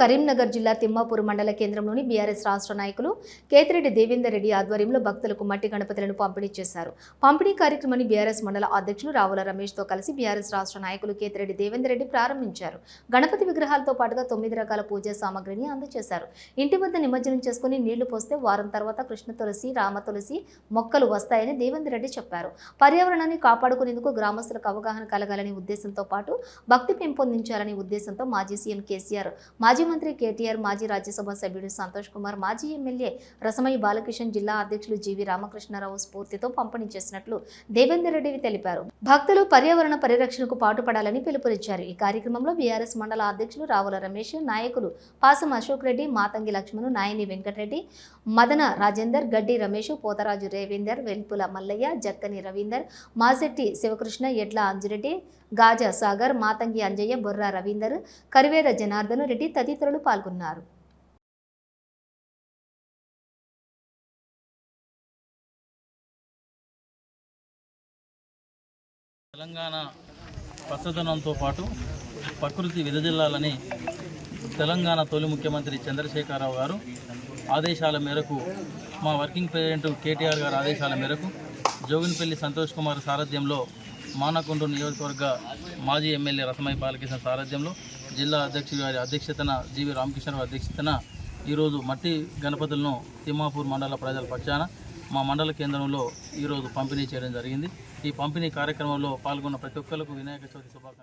కరీంనగర్ జిల్లా తిమ్మాపూర్ మండల కేంద్రంలోని బీఆర్ఎస్ రాష్ట్ర నాయకులు కేతిరెడ్డి దేవేందర్ రెడ్డి ఆధ్వర్యంలో భక్తులకు మట్టి గణపతులను పంపిణీ చేశారు. పంపిణీ కార్యక్రమాన్ని బీఆర్ఎస్ మండల అధ్యక్షులు రావుల రమేష్తో కలిసి బీఆర్ఎస్ రాష్ట్ర నాయకులు కేతిరెడ్డి దేవేందర్ రెడ్డి ప్రారంభించారు. గణపతి విగ్రహాలతో పాటుగా తొమ్మిది రకాల పూజా సామాగ్రిని అందజేశారు. ఇంటి వద్ద నిమజ్జనం చేసుకుని నీళ్ళు పోస్తే వారం తర్వాత కృష్ణ తులసి రామ తులసి మొక్కలు వస్తాయని దేవేందర్ రెడ్డి చెప్పారు. పర్యావరణాన్ని కాపాడుకునేందుకు గ్రామస్తులకు అవగాహన కలగాలనే ఉద్దేశంతో పాటు భక్తి పెంపొందించాలనే ఉద్దేశంతో మాజీ సీఎం కేసీఆర్ మాజీ మంత్రి కేటీఆర్ మాజీ రాజ్యసభ సభ్యుడు సంతోష్ కుమార్ మాజీ ఎమ్మెల్యే రసమయ్య బాలకిషన్ జిల్లా అధ్యక్షులు జీవి రామకృష్ణారావు స్ఫూర్తితో పంపిణీ చేసినట్లు దేవేందర్ రెడ్డి తెలిపారు. భక్తులు పర్యావరణ పరిరక్షణకు పాటుపడాలని పిలుపునిచ్చారు. ఈ కార్యక్రమంలో బీఆర్ఎస్ మండల అధ్యక్షులు రావుల రమేష్ నాయకులు పాసం అశోక్ రెడ్డి మాతంగి లక్ష్మణు నాయని వెంకటరెడ్డి మదన రాజేందర్ గడ్డి రమేష్ పోతరాజు రేవేందర్ వెల్పుల మల్లయ్య జక్కని రవీందర్ మాసెట్టి శివకృష్ణ ఎడ్ల అంజురెడ్డి గాజా సాగర్ మాతంగి అంజయ్య బొర్రా రవీందర్ కరివేద జనార్దన్ రెడ్డి తదితరులు పాల్గొన్నారు. తెలంగాణ పచ్చదనంతో పాటు ప్రకృతి విదజిల్లాలని తెలంగాణ తొలి ముఖ్యమంత్రి చంద్రశేఖరరావు గారు ఆదేశాల మేరకు మా వర్కింగ్ ప్రెసిడెంట్ కేటీఆర్ గారి ఆదేశాల మేరకు జోగిన్పల్లి సంతోష్ కుమార్ సారథ్యంలో మానకొండ నియోజకవర్గ మాజీ ఎమ్మెల్యే రసమై బాలకృష్ణ సారథ్యంలో జిల్లా అధ్యక్షుడి గారి అధ్యక్షతన జీవి రామకృష్ణరావు అధ్యక్షతన ఈరోజు మట్టి గణపతులను తిమ్మాపూర్ మండల ప్రజల పక్షాన మా మండల కేంద్రంలో ఈరోజు పంపిణీ చేయడం జరిగింది. ఈ పంపిణీ కార్యక్రమంలో పాల్గొన్న ప్రతి ఒక్కరికి వినాయక చవితి శుభాకాంక్షలు.